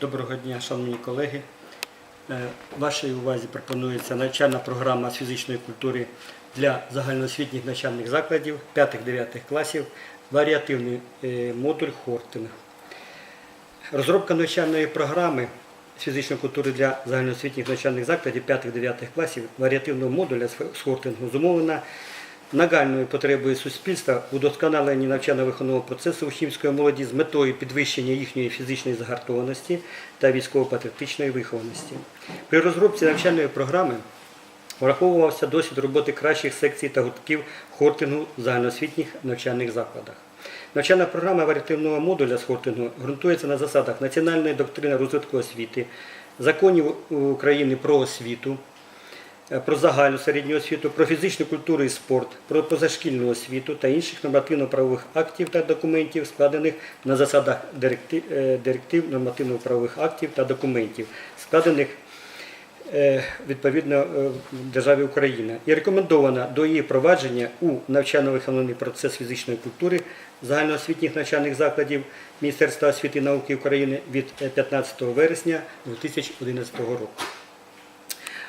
Доброго дня, шановні колеги. Е, Вашій увазі пропонується навчальна програма з фізичної культури для загальноосвітніх навчальних закладів 5-9 класів, варіативний е, модуль Хортинг. Розробка навчальної програми з фізичної культури для загальноосвітніх навчальних закладів 5-9 класів варіативного модуля з Хортингу зумовлена нагальною потребою суспільства удосконаленні навчально-виховного процесу учнівської молоді з метою підвищення їхньої фізичної загартованості та військово-патріотичної вихованості. При розробці навчальної програми враховувався досвід роботи кращих секцій та гуртків хортингу в загальноосвітніх навчальних закладах. Навчальна програма варіативного модуля з хортингу ґрунтується на засадах національної доктрини розвитку освіти, законів України про освіту, про загальну середню освіту, про фізичну культуру і спорт, про позашкільну освіту та інших нормативно-правових актів та документів, складених на засадах директив, е, нормативно-правових актів та документів, складених е, відповідно е, державі Україна і рекомендована до її провадження у навчально-виховний процес фізичної культури загальноосвітніх навчальних закладів Міністерства освіти і науки України від е, 15 вересня 2011 року.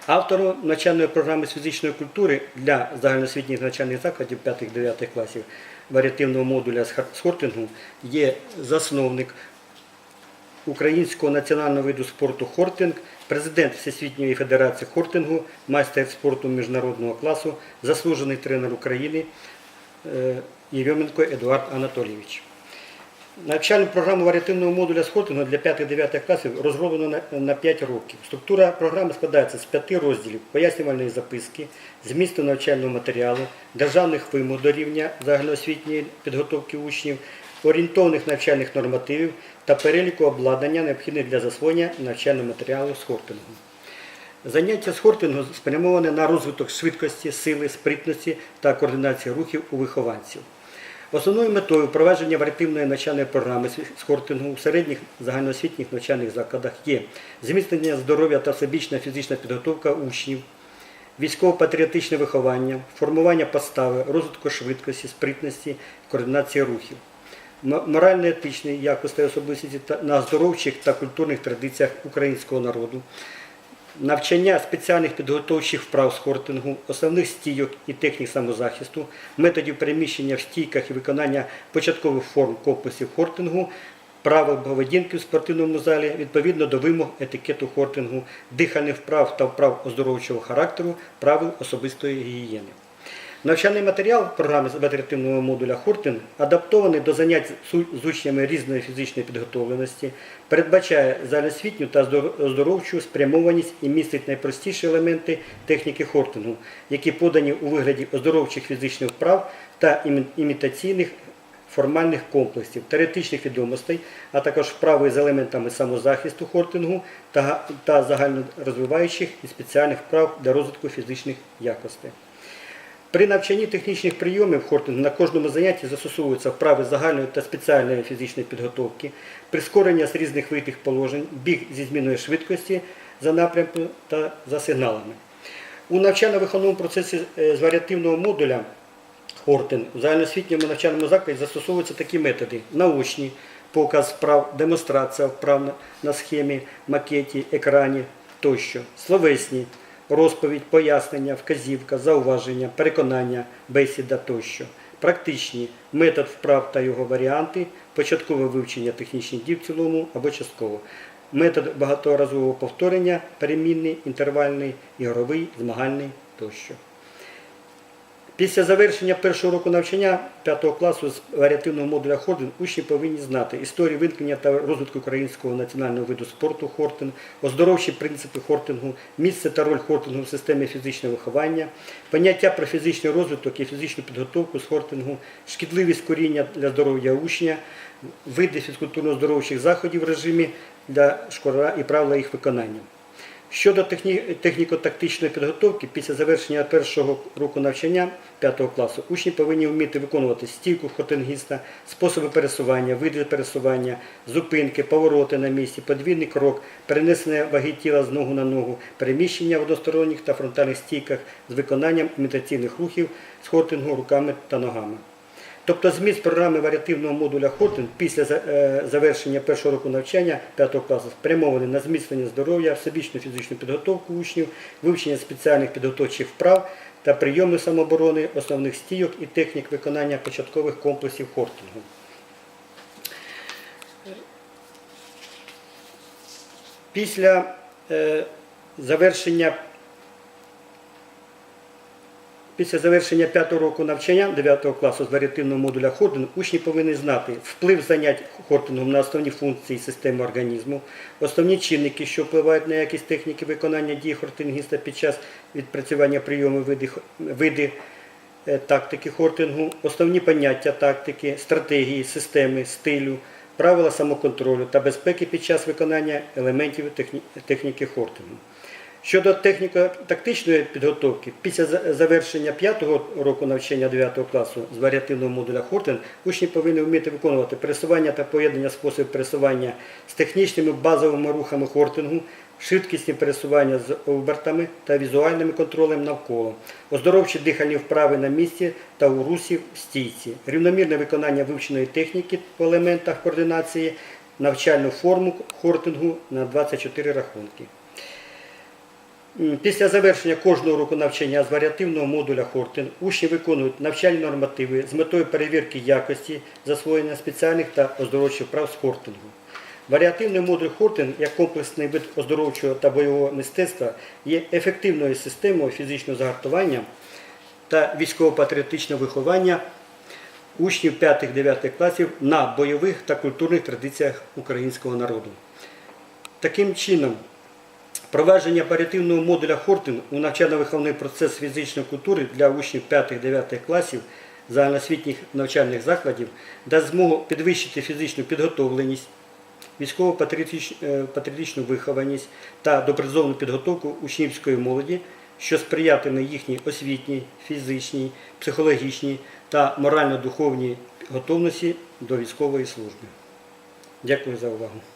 Автором навчальної програми з фізичної культури для загальноосвітніх навчальних закладів 5-9 класів варіативного модуля з хортингу є засновник Українського національного виду спорту хортинг, президент Всесвітньої федерації хортингу, майстер спорту міжнародного класу, заслужений тренер України е, Єрьоменко Едуард Анатолійович. Навчальну програму варіативного модуля з хортингу для 5-9 класів розроблено на- на 5 років. Структура програми складається з 5 розділів пояснювальної записки, змісту навчального матеріалу, державних вимог до рівня загальноосвітньої підготовки учнів, орієнтовних навчальних нормативів та переліку обладнання, необхідних для засвоєння навчального матеріалу з хортингу. Заняття з хортингу спрямоване на розвиток швидкості, сили, спритності та координації рухів у вихованців. Основною метою впровадження варіативної навчальної програми з хортингу у середніх загальноосвітніх навчальних закладах є зміцнення здоров'я та всебічна фізична підготовка учнів, військово-патріотичне виховання, формування постави, розвитку швидкості, спритності, координації рухів, морально-етичної якості особистості на оздоровчих та культурних традиціях українського народу, навчання спеціальних підготовчих вправ з хортингу, основних стійок і технік самозахисту, методів переміщення в стійках і виконання початкових форм комплексів хортингу, правил поведінки в спортивному залі відповідно до вимог етикету хортингу, дихальних вправ та вправ оздоровчого характеру, правил особистої гігієни. Навчальний матеріал програми з варіативного модуля Хортинг адаптований до занять з учнями різної фізичної підготовленості, передбачає загальноосвітню та здор- оздоровчу спрямованість і містить найпростіші елементи техніки Хортингу, які подані у вигляді оздоровчих фізичних вправ та імітаційних формальних комплексів, теоретичних відомостей, а також вправи з елементами самозахисту хортингу та загальнорозвиваючих і спеціальних вправ для розвитку фізичних якостей. При навчанні технічних прийомів хортингу на кожному занятті застосовуються вправи загальної та спеціальної фізичної підготовки, прискорення з різних витих положень, біг зі зміною швидкості за напрямком та за сигналами. У навчально-виховному процесі е, з варіативного модуля Хортин у загальноосвітньому навчальному закладі застосовуються такі методи: наочні, показ вправ, демонстрація вправ на схемі, макеті, екрані тощо, словесні, розповідь, пояснення, вказівка, зауваження, переконання, бесіда тощо. Практичні метод вправ та його варіанти, початкове вивчення технічних дій в цілому або частково. Метод багаторазового повторення, перемінний, інтервальний, ігровий, змагальний тощо. Після завершення першого року навчання 5 класу з варіативного модуля Хорден учні повинні знати історію виникнення та розвитку українського національного виду спорту Хортинг, оздоровчі принципи хортингу, місце та роль хортингу в системі фізичного виховання, поняття про фізичний розвиток і фізичну підготовку з хортингу, шкідливість коріння для здоров'я учня, види фізкультурно-здоровчих заходів в режимі для школа і правила їх виконання. Щодо техні- техніко-тактичної підготовки, після завершення першого року навчання 5 класу учні повинні вміти виконувати стійку хотингіста, способи пересування, види пересування, зупинки, повороти на місці, подвійний крок, перенесення ваги тіла з ногу на ногу, переміщення в односторонніх та фронтальних стійках з виконанням імітаційних рухів з хортингу руками та ногами. Тобто зміст програми варіативного модуля Хортен після е, завершення першого року навчання 5 класу спрямований на зміцнення здоров'я, всебічну фізичну підготовку учнів, вивчення спеціальних підготовчих вправ та прийоми самооборони, основних стійок і технік виконання початкових комплексів хортингу. Після е, завершення Після завершення п'ятого року навчання 9 класу з варіативного модуля Хорден учні повинні знати вплив занять Хортингом на основні функції системи організму, основні чинники, що впливають на якість техніки виконання дій хортингіста під час відпрацювання прийому види, види е, тактики хортингу, основні поняття тактики, стратегії, системи, стилю, правила самоконтролю та безпеки під час виконання елементів техні- техніки хортингу. Щодо техніко-тактичної підготовки, після за- завершення п'ятого року навчання 9 класу з варіативного модуля Хортен учні повинні вміти виконувати пересування та поєднання способів пересування з технічними базовими рухами хортингу, швидкісні пересування з обертами та візуальним контролем навколо, оздоровчі дихальні вправи на місці та у русі в стійці, рівномірне виконання вивченої техніки по елементах координації, навчальну форму хортингу на 24 рахунки. Після завершення кожного року навчання з варіативного модуля Хортен учні виконують навчальні нормативи з метою перевірки якості засвоєння спеціальних та оздоровчих прав з хортингу. Варіативний модуль Хортен як комплексний вид оздоровчого та бойового мистецтва є ефективною системою фізичного загартування та військово-патріотичного виховання учнів 5-9 класів на бойових та культурних традиціях українського народу. Таким чином, Провадження варіативного модуля Хортин у навчально-виховний процес фізичної культури для учнів 5-9 класів загальноосвітніх навчальних закладів дасть змогу підвищити фізичну підготовленість, військово-патріотичну вихованість та доброзовну підготовку учнівської молоді, що сприятиме їхній освітній, фізичній, психологічній та морально-духовній готовності до військової служби. Дякую за увагу.